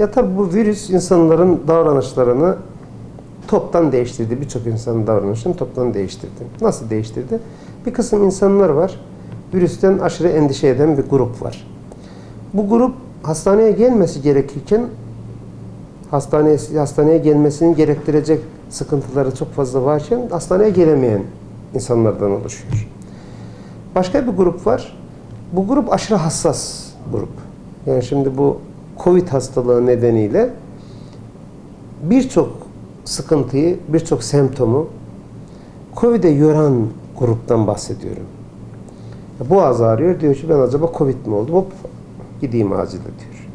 Ya tabii bu virüs insanların davranışlarını toptan değiştirdi. Birçok insanın davranışını toptan değiştirdi. Nasıl değiştirdi? Bir kısım insanlar var. Virüsten aşırı endişe eden bir grup var. Bu grup hastaneye gelmesi gerekirken hastaneye, hastaneye gelmesini gerektirecek sıkıntıları çok fazla varken hastaneye gelemeyen insanlardan oluşuyor. Başka bir grup var. Bu grup aşırı hassas grup. Yani şimdi bu Covid hastalığı nedeniyle birçok sıkıntıyı, birçok semptomu Covid'e yoran gruptan bahsediyorum. Boğaz ağrıyor. Diyor ki ben acaba Covid mi oldum? Hop gideyim acile diyor.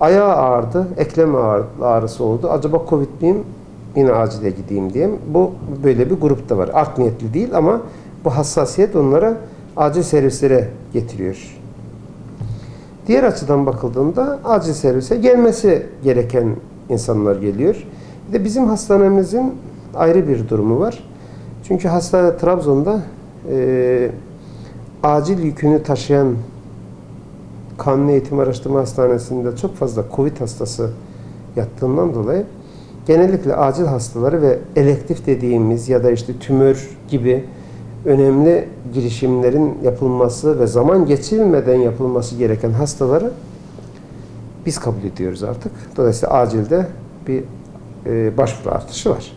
Ayağı ağrıdı. Eklem ağrı- ağrısı oldu. Acaba Covid miyim? Yine acile gideyim diye. Bu böyle bir grupta var. Art niyetli değil ama bu hassasiyet onlara acil servislere getiriyor. Diğer açıdan bakıldığında acil servise gelmesi gereken insanlar geliyor. Bir de bizim hastanemizin ayrı bir durumu var. Çünkü hastane Trabzon'da e, acil yükünü taşıyan Kanuni Eğitim Araştırma Hastanesi'nde çok fazla Covid hastası yattığından dolayı genellikle acil hastaları ve elektif dediğimiz ya da işte tümör gibi önemli girişimlerin yapılması ve zaman geçirilmeden yapılması gereken hastaları biz kabul ediyoruz artık. Dolayısıyla acilde bir e, başvuru artışı var.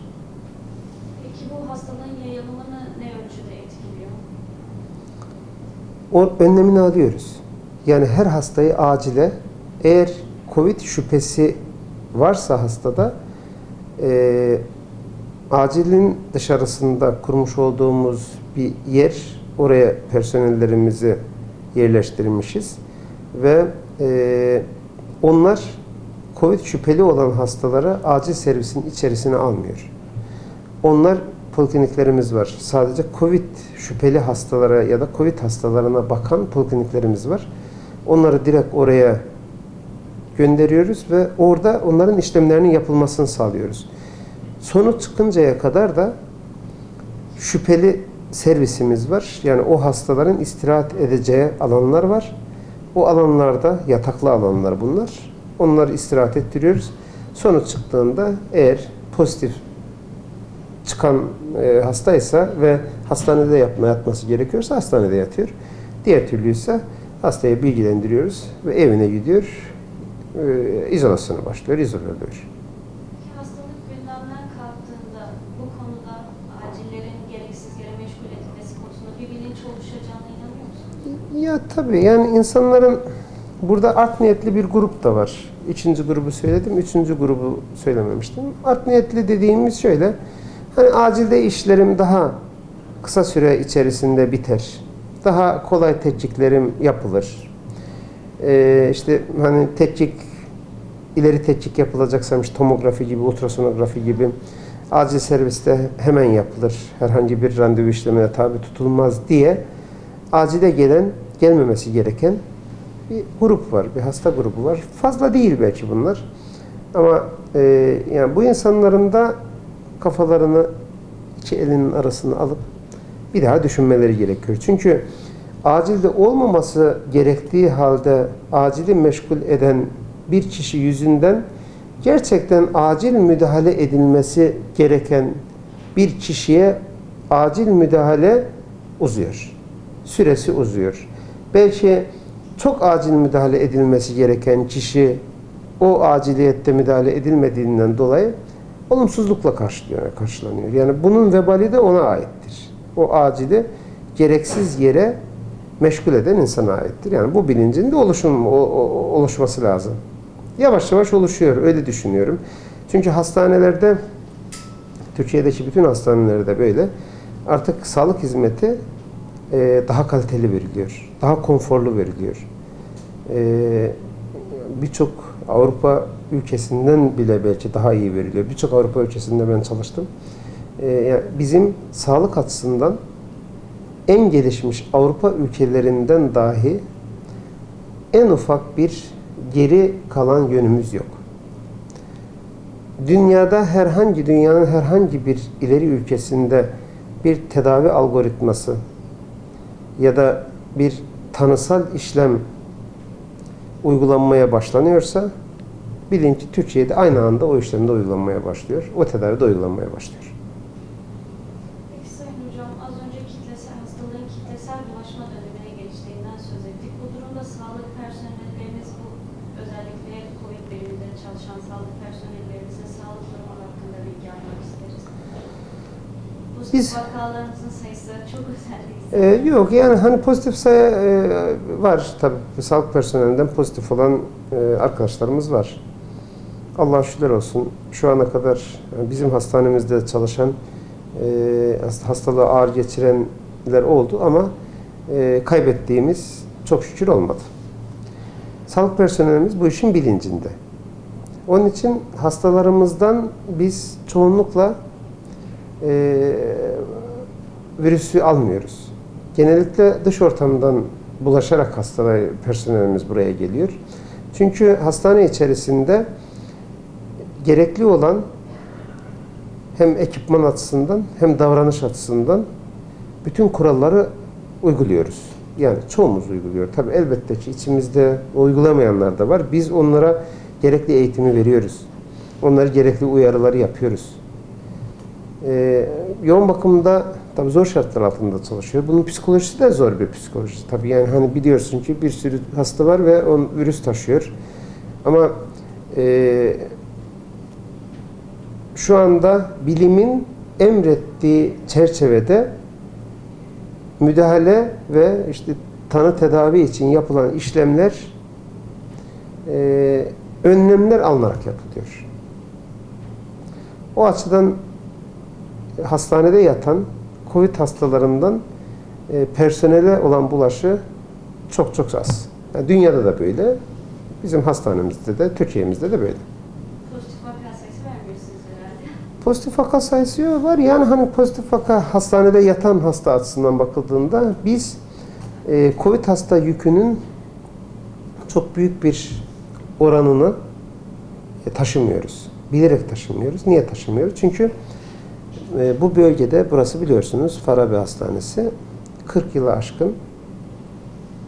Peki bu hastalığın yayılımını ne ölçüde etkiliyor? O önlemini alıyoruz. Yani her hastayı acile eğer Covid şüphesi varsa hastada e, acilin dışarısında kurmuş olduğumuz bir yer oraya personellerimizi yerleştirmişiz ve e, onlar Covid şüpheli olan hastaları acil servisin içerisine almıyor. Onlar polikliniklerimiz var. Sadece Covid şüpheli hastalara ya da Covid hastalarına bakan polikliniklerimiz var. Onları direkt oraya gönderiyoruz ve orada onların işlemlerinin yapılmasını sağlıyoruz. Sonuç çıkıncaya kadar da şüpheli servisimiz var. Yani o hastaların istirahat edeceği alanlar var. O alanlarda yataklı alanlar bunlar. Onları istirahat ettiriyoruz. Sonuç çıktığında eğer pozitif çıkan e, hastaysa ve hastanede yapma yatması gerekiyorsa hastanede yatıyor. Diğer türlü ise hastayı bilgilendiriyoruz ve evine gidiyor. E, izolasyona başlıyor, izole oluyor. Tabii yani insanların burada art niyetli bir grup da var. İkinci grubu söyledim, üçüncü grubu söylememiştim. Art niyetli dediğimiz şöyle, hani acilde işlerim daha kısa süre içerisinde biter. Daha kolay tetkiklerim yapılır. Ee, işte hani tetkik, ileri tetkik yapılacaksa işte tomografi gibi, ultrasonografi gibi acil serviste hemen yapılır. Herhangi bir randevu işlemine tabi tutulmaz diye acile gelen, gelmemesi gereken bir grup var, bir hasta grubu var. Fazla değil belki bunlar. Ama e, yani bu insanların da kafalarını iki elinin arasına alıp bir daha düşünmeleri gerekiyor. Çünkü acilde olmaması gerektiği halde acili meşgul eden bir kişi yüzünden gerçekten acil müdahale edilmesi gereken bir kişiye acil müdahale uzuyor. Süresi uzuyor. Belki çok acil müdahale edilmesi gereken kişi o aciliyette müdahale edilmediğinden dolayı olumsuzlukla karşılanıyor. Yani bunun vebali de ona aittir. O acili gereksiz yere meşgul eden insana aittir. Yani bu bilincin de oluşum, oluşması lazım. Yavaş yavaş oluşuyor, öyle düşünüyorum. Çünkü hastanelerde, Türkiye'deki bütün hastanelerde böyle, artık sağlık hizmeti e, daha kaliteli veriliyor, daha konforlu veriliyor. E, Birçok Avrupa ülkesinden bile belki daha iyi veriliyor. Birçok Avrupa ülkesinde ben çalıştım. E, bizim sağlık açısından en gelişmiş Avrupa ülkelerinden dahi en ufak bir geri kalan yönümüz yok. Dünyada herhangi dünyanın herhangi bir ileri ülkesinde bir tedavi algoritması ya da bir tanısal işlem uygulanmaya başlanıyorsa Bilin ki Türkiye'de aynı anda o işlemde uygulanmaya başlıyor. O tedavide uygulanmaya başlıyor. Peki Sayın Hocam az önce kitlesel hastalığın kitlesel bulaşma dönemine geçtiğinden söz ettik. Bu durumda sağlık personellerimiz bu özellikle COVID biriminde çalışan sağlık personellerimizin sağlık durumu hakkında bilgi almak isteriz. Bu Biz- vakalarımızın sayısı çok özellikle. Ee, yok yani hani pozitif sayı e, var tabii. Sağlık personelinden pozitif olan e, arkadaşlarımız var. Allah şükürler olsun. Şu ana kadar bizim hastanemizde çalışan e, hast- hastalığı ağır geçirenler oldu ama e, kaybettiğimiz çok şükür olmadı. Sağlık personelimiz bu işin bilincinde. Onun için hastalarımızdan biz çoğunlukla e, virüsü almıyoruz. Genellikle dış ortamdan bulaşarak hastalar personelimiz buraya geliyor. Çünkü hastane içerisinde gerekli olan hem ekipman açısından hem davranış açısından bütün kuralları uyguluyoruz. Yani çoğumuz uyguluyor. Tabii elbette ki içimizde uygulamayanlar da var. Biz onlara gerekli eğitimi veriyoruz. Onlara gerekli uyarıları yapıyoruz. Ee, yoğun bakımda tabii zor şartlar altında çalışıyor. Bunun psikolojisi de zor bir psikoloji. Tabii yani hani biliyorsun ki bir sürü hasta var ve on virüs taşıyor. Ama e, şu anda bilimin emrettiği çerçevede müdahale ve işte tanı tedavi için yapılan işlemler e, önlemler alınarak yapılıyor. O açıdan hastanede yatan COVID hastalarından e, personele olan bulaşı çok çok az. Yani dünyada da böyle. Bizim hastanemizde de, Türkiye'mizde de böyle. Pozitif vaka sayısı vermiyorsunuz herhalde. Pozitif vaka sayısı var. Yani hani pozitif vaka hastanede yatan hasta açısından bakıldığında biz e, COVID hasta yükünün çok büyük bir oranını e, taşımıyoruz. Bilerek taşımıyoruz. Niye taşımıyoruz? Çünkü e, bu bölgede burası biliyorsunuz Farabi Hastanesi 40 yılı aşkın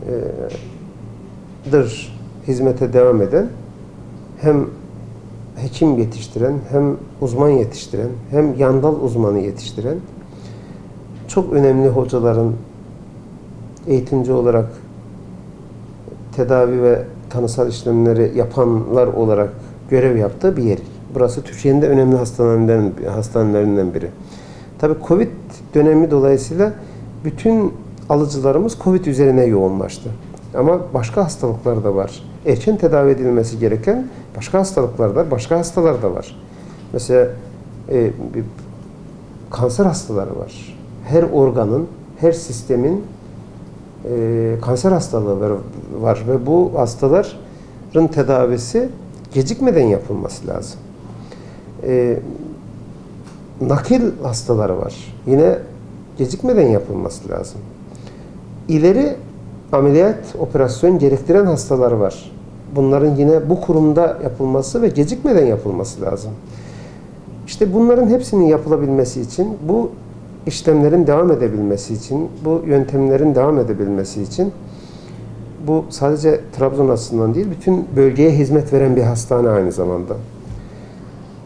e, dır hizmete devam eden hem hekim yetiştiren, hem uzman yetiştiren, hem yandal uzmanı yetiştiren çok önemli hocaların eğitimci olarak tedavi ve tanısal işlemleri yapanlar olarak görev yaptığı bir yer. Burası Türkiye'nin de önemli hastanelerinden, hastanelerinden biri. Tabii Covid dönemi dolayısıyla bütün alıcılarımız Covid üzerine yoğunlaştı. Ama başka hastalıklar da var. Erken tedavi edilmesi gereken başka hastalıklar da, başka hastalar da var. Mesela e, bir kanser hastaları var. Her organın, her sistemin e, kanser hastalığı var, var ve bu hastaların tedavisi gecikmeden yapılması lazım. E, nakil hastaları var. Yine gecikmeden yapılması lazım. İleri ameliyat, operasyon gerektiren hastalar var. Bunların yine bu kurumda yapılması ve gecikmeden yapılması lazım. İşte bunların hepsinin yapılabilmesi için, bu işlemlerin devam edebilmesi için, bu yöntemlerin devam edebilmesi için bu sadece Trabzon açısından değil, bütün bölgeye hizmet veren bir hastane aynı zamanda.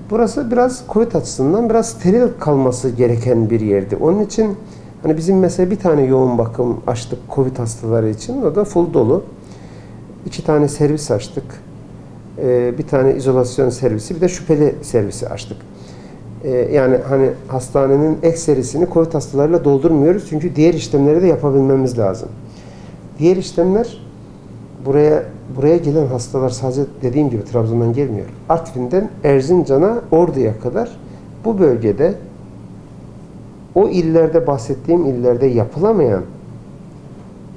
Burası biraz Covid açısından biraz steril kalması gereken bir yerdi. Onun için hani bizim mesela bir tane yoğun bakım açtık Covid hastaları için. O da full dolu. İki tane servis açtık. Ee, bir tane izolasyon servisi, bir de şüpheli servisi açtık. Ee, yani hani hastanenin ek serisini Covid hastalarıyla doldurmuyoruz. Çünkü diğer işlemleri de yapabilmemiz lazım. Diğer işlemler buraya buraya gelen hastalar sadece dediğim gibi Trabzon'dan gelmiyor. Artvin'den Erzincan'a, Ordu'ya kadar bu bölgede o illerde bahsettiğim illerde yapılamayan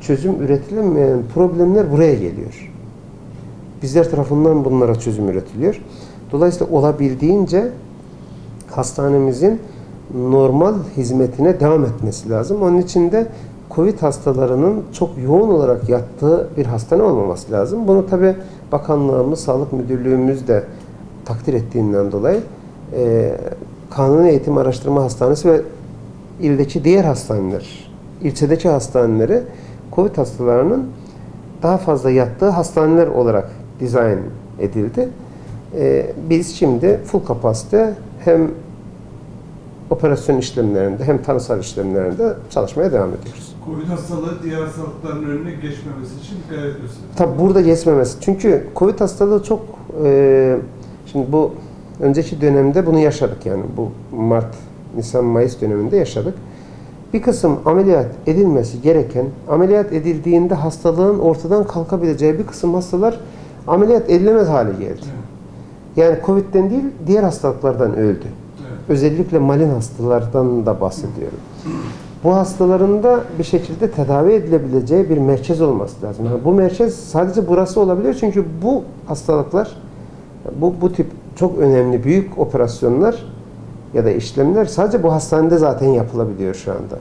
çözüm üretilemeyen problemler buraya geliyor. Bizler tarafından bunlara çözüm üretiliyor. Dolayısıyla olabildiğince hastanemizin normal hizmetine devam etmesi lazım. Onun için de Covid hastalarının çok yoğun olarak yattığı bir hastane olmaması lazım. Bunu tabi bakanlığımız, sağlık müdürlüğümüz de takdir ettiğinden dolayı e, Kanuni Eğitim Araştırma Hastanesi ve ildeki diğer hastaneler, ilçedeki hastaneleri Covid hastalarının daha fazla yattığı hastaneler olarak dizayn edildi. Ee, biz şimdi full kapasite hem operasyon işlemlerinde hem tanısal işlemlerinde çalışmaya devam ediyoruz. Covid hastalığı diğer hastalıkların önüne geçmemesi için dikkat ediyorsunuz. Tabi burada geçmemesi. Çünkü Covid hastalığı çok e, şimdi bu önceki dönemde bunu yaşadık yani bu Mart, Nisan, Mayıs döneminde yaşadık. Bir kısım ameliyat edilmesi gereken, ameliyat edildiğinde hastalığın ortadan kalkabileceği bir kısım hastalar ameliyat edilemez hale geldi. Yani Covid'den değil, diğer hastalıklardan öldü. Özellikle malin hastalardan da bahsediyorum. Bu hastaların da bir şekilde tedavi edilebileceği bir merkez olması lazım. Yani bu merkez sadece burası olabilir çünkü bu hastalıklar, bu, bu tip çok önemli büyük operasyonlar ya da işlemler sadece bu hastanede zaten yapılabiliyor şu anda.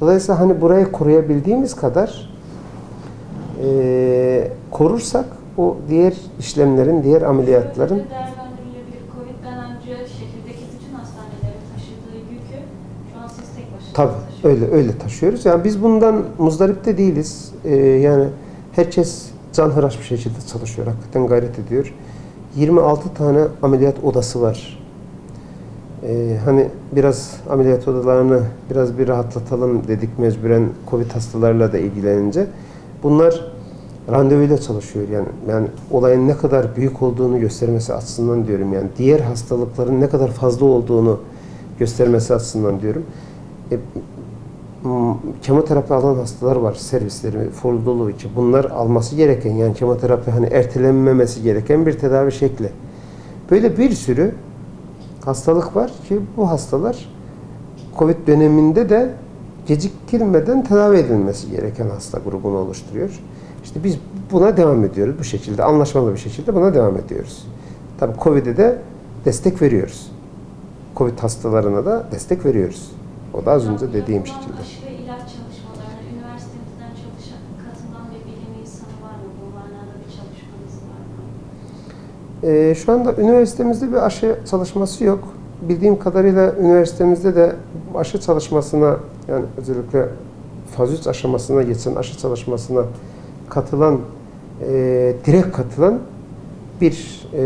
Dolayısıyla hani burayı koruyabildiğimiz kadar eee, korursak o diğer işlemlerin, diğer ameliyatların Tabii öyle öyle taşıyoruz. Yani biz bundan muzdarip de değiliz. Ee, yani herkes canhıraş bir şekilde çalışıyor. Hakikaten gayret ediyor. 26 tane ameliyat odası var. Ee, hani biraz ameliyat odalarını biraz bir rahatlatalım dedik mecburen Covid hastalarla da ilgilenince. Bunlar randevuyla çalışıyor yani. Yani olayın ne kadar büyük olduğunu göstermesi açısından diyorum yani. Diğer hastalıkların ne kadar fazla olduğunu göstermesi açısından diyorum. E, kemoterapi alan hastalar var servisleri full dolu ki bunlar alması gereken yani kemoterapi hani ertelenmemesi gereken bir tedavi şekli. Böyle bir sürü hastalık var ki bu hastalar Covid döneminde de geciktirmeden tedavi edilmesi gereken hasta grubunu oluşturuyor. İşte biz buna devam ediyoruz bu şekilde anlaşmalı bir şekilde buna devam ediyoruz. Tabii Covid'e de destek veriyoruz. Covid hastalarına da destek veriyoruz. O da az önce dediğim şekilde. Aşı ve ilaç çalışmalarına üniversitemizden çalışan, katılan bir bilim insanı var mı? Bu manada bir çalışmanız var mı? Ee, şu anda üniversitemizde bir aşı çalışması yok. Bildiğim kadarıyla üniversitemizde de aşı çalışmasına yani özellikle faz 3 aşamasına geçen aşı çalışmasına katılan, e, direkt katılan bir e,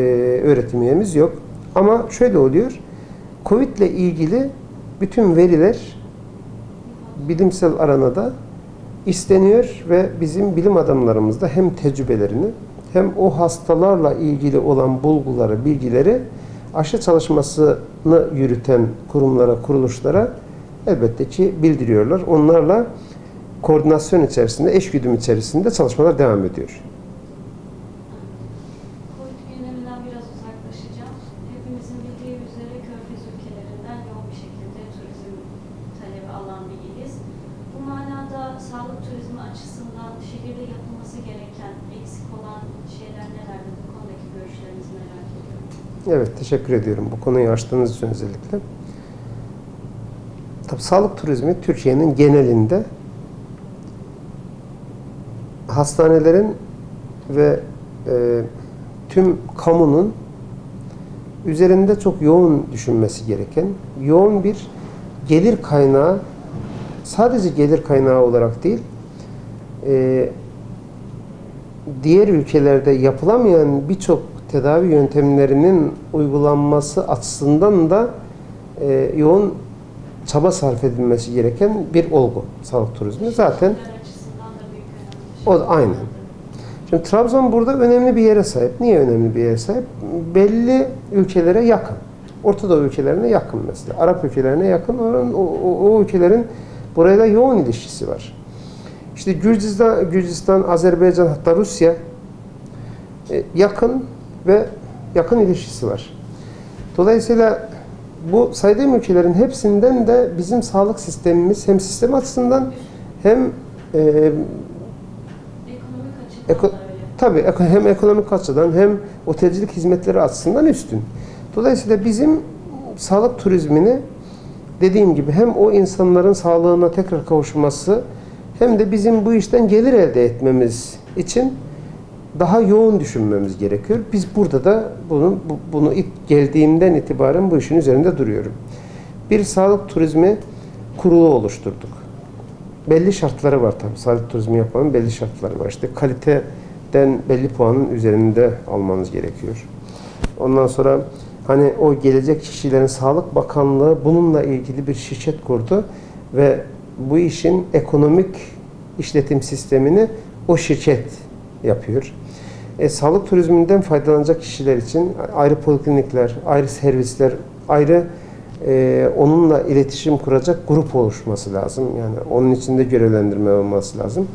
öğretim üyemiz yok. Ama şöyle oluyor. Covid ile ilgili bütün veriler bilimsel aranada isteniyor ve bizim bilim adamlarımız da hem tecrübelerini hem o hastalarla ilgili olan bulguları, bilgileri aşı çalışmasını yürüten kurumlara, kuruluşlara elbette ki bildiriyorlar. Onlarla koordinasyon içerisinde, eşgüdüm içerisinde çalışmalar devam ediyor. Covid gündeminden biraz uzaklaşacağım. Hepimizin bildiği üzere Körfez ülkelerinden yoğun bir şekilde turizm talebi alan bir iliz. Bu manada sağlık turizmi açısından şehirde yapılması gereken, eksik olan şeyler nelerdir? Bu konudaki görüşlerinizi merak ediyorum. Evet, teşekkür ediyorum bu konuyu açtığınız için özellikle. Tabii sağlık turizmi Türkiye'nin genelinde hastanelerin ve e, tüm kamunun üzerinde çok yoğun düşünmesi gereken, yoğun bir gelir kaynağı, sadece gelir kaynağı olarak değil, e, diğer ülkelerde yapılamayan birçok tedavi yöntemlerinin uygulanması açısından da e, yoğun çaba sarf edilmesi gereken bir olgu sağlık turizmi. Zaten önemli. O da aynen. Şimdi Trabzon burada önemli bir yere sahip. Niye önemli bir yere sahip? Belli ülkelere yakın. Orta Doğu ülkelerine yakın mesela. Arap ülkelerine yakın. Oranın, o, o, o ülkelerin burayla yoğun ilişkisi var. İşte Gürcistan, Gürcistan, Azerbaycan hatta Rusya e, yakın ve yakın ilişkisi var. Dolayısıyla bu saydığım ülkelerin hepsinden de bizim sağlık sistemimiz hem sistem açısından hem e, Ekonomik. Tabii hem ekonomik açıdan hem otelcilik hizmetleri açısından üstün. Dolayısıyla bizim sağlık turizmini dediğim gibi hem o insanların sağlığına tekrar kavuşması hem de bizim bu işten gelir elde etmemiz için daha yoğun düşünmemiz gerekiyor. Biz burada da bunu bu- bunu ilk geldiğimden itibaren bu işin üzerinde duruyorum. Bir sağlık turizmi kurulu oluşturduk. Belli şartları var tabii. Sağlık turizmi yapmanın belli şartları var. İşte kaliteden belli puanın üzerinde almanız gerekiyor. Ondan sonra hani o gelecek kişilerin Sağlık Bakanlığı bununla ilgili bir şirket kurdu ve bu işin ekonomik işletim sistemini o şirket yapıyor. E, sağlık turizminden faydalanacak kişiler için ayrı poliklinikler, ayrı servisler, ayrı e, onunla iletişim kuracak grup oluşması lazım. Yani onun içinde görevlendirme olması lazım.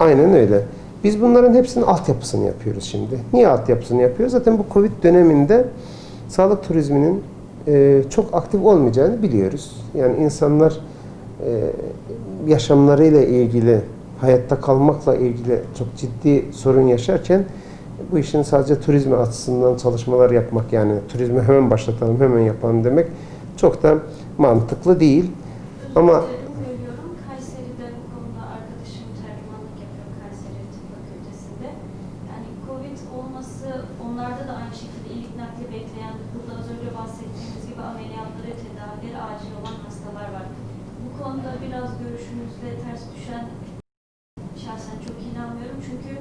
Aynen öyle. Biz bunların hepsinin altyapısını yapıyoruz şimdi. Niye altyapısını yapıyoruz? Zaten bu Covid döneminde sağlık turizminin e, çok aktif olmayacağını biliyoruz. Yani insanlar yaşamlarıyla ilgili, hayatta kalmakla ilgili çok ciddi sorun yaşarken bu işin sadece turizmi açısından çalışmalar yapmak yani turizmi hemen başlatalım, hemen yapalım demek çok da mantıklı değil. Ama- Özür. Yani Covid olması onlarda da aynı şekilde iyilik bekleyen, burada az önce bahsettiğimiz gibi ameliyatları, tedavileri acil olan konuda biraz görüşünüzle ters düşen şahsen çok inanmıyorum. Çünkü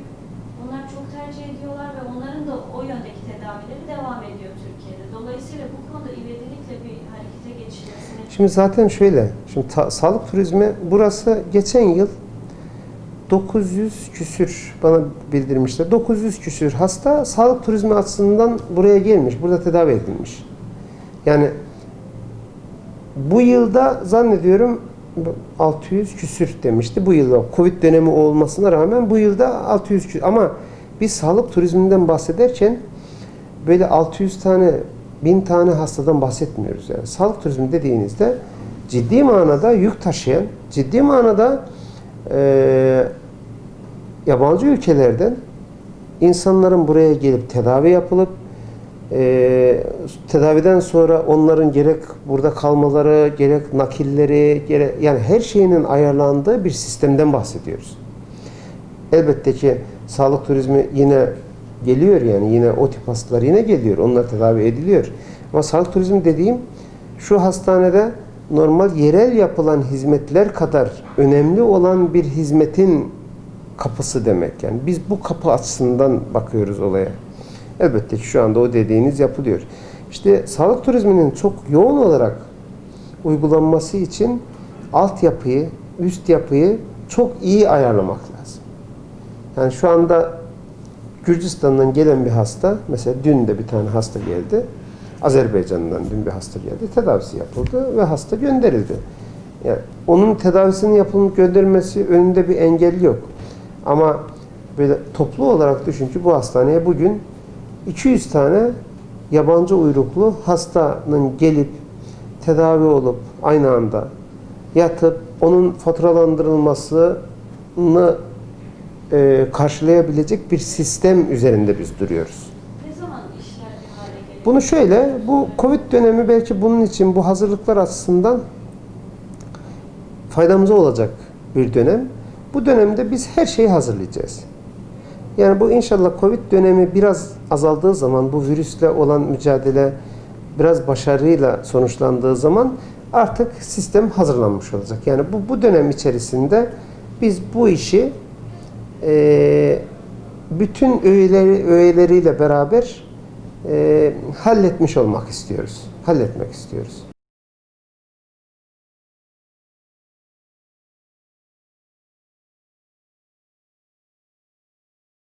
onlar çok tercih ediyorlar ve onların da o yöndeki tedavileri devam ediyor Türkiye'de. Dolayısıyla bu konuda ivedilikle bir harekete geçilmesini Şimdi zaten şöyle, şimdi ta- sağlık turizmi burası geçen yıl 900 küsür bana bildirmişler. 900 küsür hasta sağlık turizmi açısından buraya gelmiş, burada tedavi edilmiş. Yani bu yılda zannediyorum 600 küsür demişti. Bu yılda Covid dönemi olmasına rağmen bu yılda 600 küsür. Ama biz sağlık turizminden bahsederken böyle 600 tane, 1000 tane hastadan bahsetmiyoruz. Yani sağlık turizmi dediğinizde ciddi manada yük taşıyan, ciddi manada eee yabancı ülkelerden insanların buraya gelip tedavi yapılıp eee, tedaviden sonra onların gerek burada kalmaları, gerek nakilleri, gerek, yani her şeyinin ayarlandığı bir sistemden bahsediyoruz. Elbette ki sağlık turizmi yine geliyor yani yine o tip hastalar yine geliyor. Onlar tedavi ediliyor. Ama sağlık turizmi dediğim şu hastanede normal yerel yapılan hizmetler kadar önemli olan bir hizmetin kapısı demek. Yani biz bu kapı açısından bakıyoruz olaya. Elbette ki şu anda o dediğiniz yapılıyor. İşte sağlık turizminin çok yoğun olarak uygulanması için altyapıyı, üst yapıyı çok iyi ayarlamak lazım. Yani şu anda Gürcistan'dan gelen bir hasta, mesela dün de bir tane hasta geldi. Azerbaycan'dan dün bir hasta geldi. Tedavisi yapıldı ve hasta gönderildi. Yani onun tedavisinin yapılıp gönderilmesi önünde bir engel yok. Ama böyle toplu olarak düşün ki bu hastaneye bugün 200 tane yabancı uyruklu hastanın gelip tedavi olup aynı anda yatıp onun faturalandırılmasını e, karşılayabilecek bir sistem üzerinde biz duruyoruz. ne zaman işler hale? Bunu şöyle, bu Covid dönemi belki bunun için bu hazırlıklar açısından faydamıza olacak bir dönem. Bu dönemde biz her şeyi hazırlayacağız. Yani bu inşallah Covid dönemi biraz azaldığı zaman, bu virüsle olan mücadele biraz başarıyla sonuçlandığı zaman artık sistem hazırlanmış olacak. Yani bu, bu dönem içerisinde biz bu işi eee bütün öğeleri, öğeleriyle beraber e, halletmiş olmak istiyoruz. Halletmek istiyoruz.